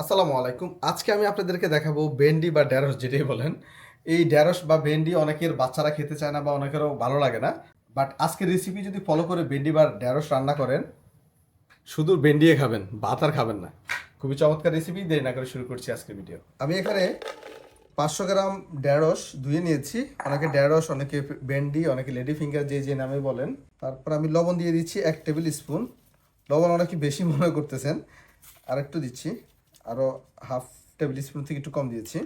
আসসালামু আলাইকুম। আজকে আমি আপনাদেরকে দেখাবো ভেন্ডি বা ঢ্যাঁড়স যেটাই বলেন। এই ঢ্যাঁড়স বা ভেন্ডি অনেকের বাচ্চারা খেতে চায় না বা অনেকেরও ভালো লাগে না। বাট আজকের রেসিপি যদি ফলো করে ভেন্ডি বা ঢ্যাঁড়স রান্না করেন শুধু ভেন্ডিয়ে খাবেন, ভাত আর খাবেন না। খুবই চমৎকার রেসিপি দেরি না করে শুরু করছি আজকের ভিডিও আমি এখানে পাঁচশো গ্রাম ঢ্যাঁড়স ধুয়ে নিয়েছি। অনেকে ঢ্যাঁড়স অনেকে ভেন্ডি, অনেকে লেডি ফিঙ্গার যে যে নামে বলেন। তারপর আমি লবণ দিয়ে দিচ্ছি এক টেবিল স্পুন। লবণ অনেকে বেশি মনে করতেছেন। আর একটু দিচ্ছি। আরও হাফ টেবিল স্পুন থেকে একটু কম দিয়েছি।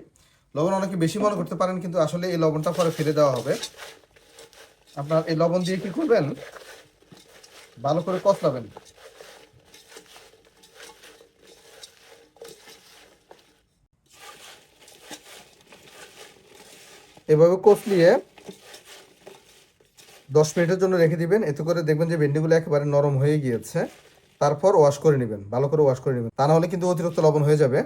লবণ অনেকে বেশি মনে করতে পারেন, কিন্তু আসলে এই লবণটা পরে ফেলে দেওয়া হবে। আপনার এই লবণ দিয়ে কি করবেন? ভালো করে কষলাবেন। এভাবে কষলিয়ে দশ মিনিটের জন্য রেখে দিবেন। এতে করে দেখবেন যে ভেন্ডিগুলো একেবারে নরম হয়ে গিয়েছে। তারপর ওয়াশ করে নেবেন, ভালো করে ওয়াশ করে নেবেন। তা না হলে কিন্তু অতিরিক্ত লবণ হয়ে যাবে।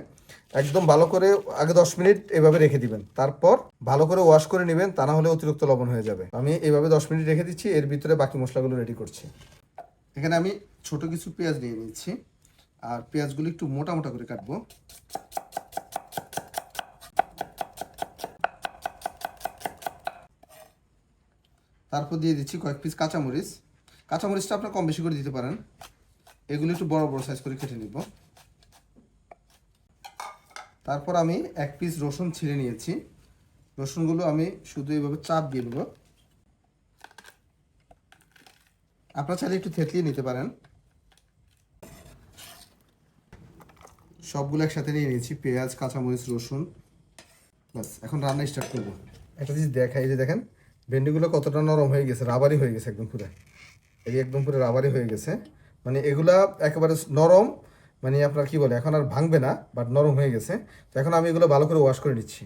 একদম ভালো করে আগে দশ মিনিট এভাবে রেখে দিবেন। তারপর ভালো করে ওয়াশ করে নেবেন, তা না হলে অতিরিক্ত লবণ হয়ে যাবে। আমি এভাবে দশ মিনিট রেখে দিচ্ছি, এর ভিতরে বাকি মশলাগুলো রেডি করছি। এখানে আমি ছোট কিছু পেঁয়াজ নিয়ে নিচ্ছি। আর পেঁয়াজগুলো একটু মোটা মোটা করে কাটবো। তারপর দিয়ে দিচ্ছি কয়েক পিস কাঁচামরিচ। কাঁচামরিচটা আপনার কম বেশি করে দিতে পারেন। এগুলো একটু বড় বড় সাইজ করে কেটে নিব। তারপর আমি এক পিস রসুন ছিঁড়ে নিয়েছি। রসুনগুলো আমি শুধু এইভাবে চাপ দিয়ে নেব। আপনারা চাইলে একটু থেতলিয়ে নিতে পারেন। সবগুলো একসাথে নিয়ে নিয়েছি, পেঁয়াজ, কাঁচামরিচ, রসুন। বাস এখন রান্না স্টার্ট করব। একটা জিনিস দেখাই যে দেখেন, ভেন্ডিগুলো কতটা নরম হয়ে গেছে রাবারি হয়ে গেছে একদম পুরো। এই একদম পুরো রাবারি হয়ে গেছে। মানে এগুলা একেবারে নরম মানে আপনার কি বলে, এখন আর ভাঙবে না বাট নরম হয়ে গেছে। তো এখন আমি এগুলো ভালো করে ওয়াশ করে নিচ্ছি।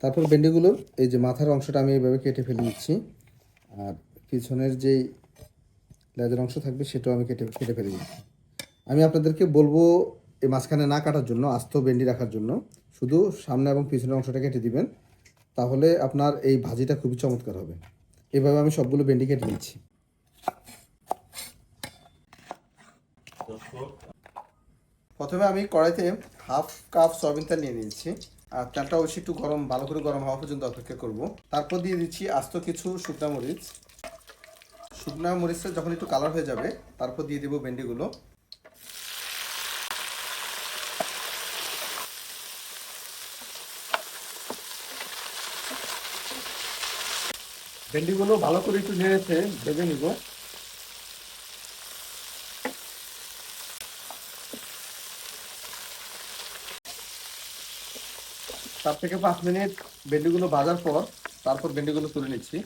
তারপর ভেন্ডিগুলোর এই যে মাথার অংশটা আমি এইভাবে কেটে ফেলে দিচ্ছি। আর পিছনের যেই লেজের অংশ থাকবে, সেটাও আমি কেটে কেটে ফেলে দিচ্ছি। আমি আপনাদেরকে বলব, এই মাঝখানে না কাটার জন্য, আস্ত ভেন্ডি রাখার জন্য, শুধু সামনে এবং পিছনের অংশটা কেটে দিবেন। তাহলে আপনার এই ভাজিটা খুবই চমৎকার হবে। এভাবে আমি সবগুলো ভেন্ডি কেটে নিচ্ছি। প্রথমে আমি কড়াইতে হাফ কাপ সয়াবিন তেল নিয়ে নিয়েছি। আর তেলটা অবশ্যই একটু গরম, ভালো করে গরম হওয়া পর্যন্ত অপেক্ষা করব। তারপর দিয়ে দিচ্ছি আস্ত কিছু শুকনা মরিচ। শুকনা মরিচটা যখন একটু কালার হয়ে যাবে, তারপর দিয়ে দেবো ভেন্ডিগুলো। ভেন্ডিগুলো ভালো করে একটু নেড়েছে ভেজে নিব। চার থেকে পাঁচ মিনিট ভেন্ডিগুলো ভাজার পর তারপর ভেন্ডিগুলো তুলে নিচ্ছি।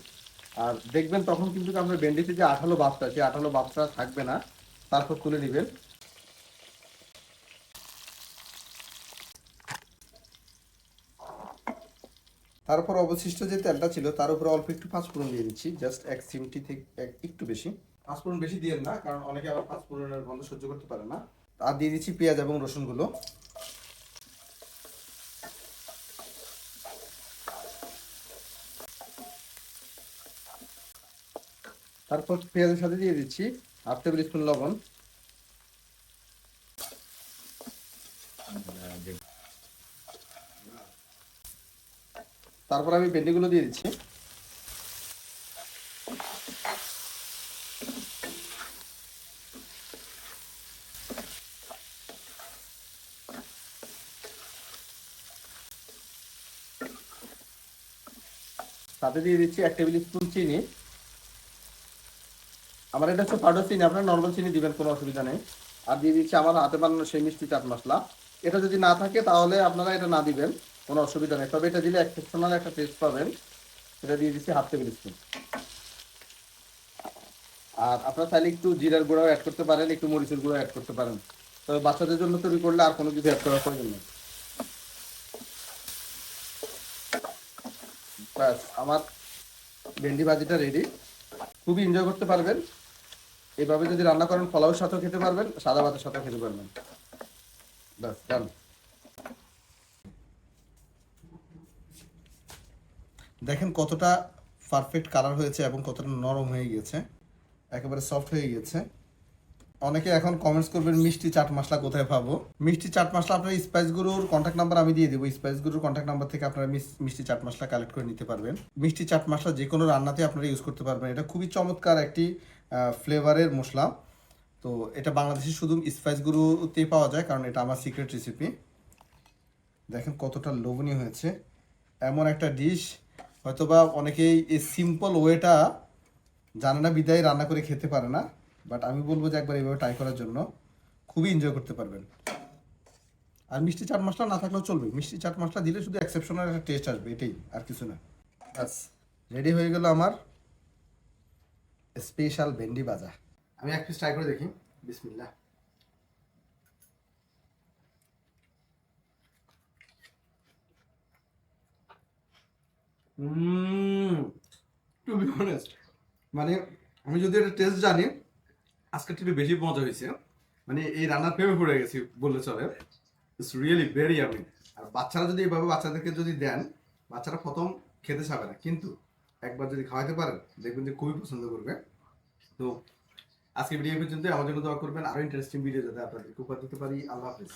আর দেখবেন তখন কিন্তু আপনার ভেন্ডিতে যে আঠালো ভাবটা সেই আঠালো ভাবটা থাকবে না, তারপর তুলে নেবেন। তারপর অবশিষ্ট যে তেলটা ছিল, তার উপরে অল্প একটু পাঁচফোড়ন দিয়ে দিচ্ছি জাস্ট এক সিমটি থেকে এক- একটু বেশি। পাঁচফোড়ন বেশি দিয়ে না, কারণ অনেকে আবার পাঁচফোড়নের গন্ধ সহ্য করতে পারে না। আর দিয়ে দিচ্ছি পেঁয়াজ এবং রসুনগুলো। তারপর পেঁয়াজের সাথে দিয়ে দিচ্ছি হাফ টেবিল স্পুন লবণ। তারপর আমি ভেন্ডিগুলো দিয়ে দিচ্ছি। সাথে দিয়ে দিচ্ছি এক টেবিল স্পুন চিনি। আমার এটা হচ্ছে পাউডার চিনি, আপনার নর্মাল চিনি দিবেন, কোনো অসুবিধা নেই। আর দিয়ে দিচ্ছি আমার হাতে বানানো সেই মিষ্টি চাট মশলা। এটা যদি না থাকে, তাহলে আপনারা এটা না দিবেন, কোনো অসুবিধা নেই। তবে এটা দিলে এক্সেপশনাল একটা টেস্ট পাবেন। এটা দিয়ে দিচ্ছি হাফ টেবিল স্পুন আর আপনারা চাইলে একটু জিরার গুঁড়াও অ্যাড করতে পারেন, একটু মরিচের গুঁড়ো অ্যাড করতে পারেন। তবে বাচ্চাদের জন্য তৈরি করলে আর কোনো কিছু অ্যাড করার প্রয়োজন নেই। ব্যাস, আমার ভেন্ডি ভাজিটা রেডি খুবই এনজয় করতে পারবেন। এভাবে যদি রান্না করেন পোলাওর সাথেও খেতে পারবেন, সাদা ভাতের সাথেও খেতে পারবেন। ব্যাস ডান দেখেন কতটা পারফেক্ট কালার হয়েছে এবং কতটা নরম হয়ে গিয়েছে। একেবারে সফট হয়ে গিয়েছে। অনেকে এখন কমেন্টস করবেন, মিষ্টি চাট মশলা কোথায় পাবো? মিষ্টি চাট মশলা, আপনার স্পাইস গুরুর কন্ট্যাক্ট নাম্বার আমি দিয়ে দেবো। স্পাইস গুরুর কন্ট্যাক্ট নাম্বার থেকে আপনারা মিষ্টি চাট মশলা কালেক্ট করে নিতে পারবেন। মিষ্টি চাট মশলা যে কোনো রান্নাতে আপনারা ইউজ করতে পারবেন। এটা খুবই চমৎকার একটি ফ্লেভারের মশলা। তো এটা বাংলাদেশে শুধু স্পাইস গুরুতেই পাওয়া যায়, কারণ এটা আমার সিক্রেট রেসিপি দেখেন কতটা লোভনীয় হয়েছে। এমন একটা ডিশ হয়তোবা অনেকেই এই সিম্পল ওয়েটা জানে না, বিদায় রান্না করে খেতে পারে না বাট আমি বলব যে একবার এইভাবে ট্রাই করার জন্য খুবই এনজয় করতে পারবেন। আর মিষ্টি চাট মশলা না থাকলেও চলবে। মিষ্টি চাট মশলা দিলে শুধু এক্সেপশনাল একটা টেস্ট আসবে, এটাই, আর কিছু না। ব্যাস রেডি হয়ে গেল আমার স্পেশাল ভেন্ডি ভাজা। আমি এক পিস ট্রাই করে দেখি। বিসমিল্লাহ। টু বি অনেস্ট মানে আমি যদি এটা টেস্ট জানি আজকে একটু বেশি মজা হয়েছে মানে এই রান্নার প্রেমে পড়ে গেছি বললে চলে। ইটস রিয়েলি ভেরি আমি আর বাচ্চারা যদি এইভাবে বাচ্চাদেরকে যদি দেন, বাচ্চারা প্রথম খেতে চাবে না। কিন্তু একবার যদি খাওয়াতে পারেন, দেখবেন যে খুবই পছন্দ করবে। তো আজকে ভিডিও পর্যন্ত আমার জন্য দোয়া করবেন। আরও ইন্টারেস্টিং ভিডিও যাতে আপনাদেরকে উপহার দিতে পারি। আল্লাহ হাফিজ।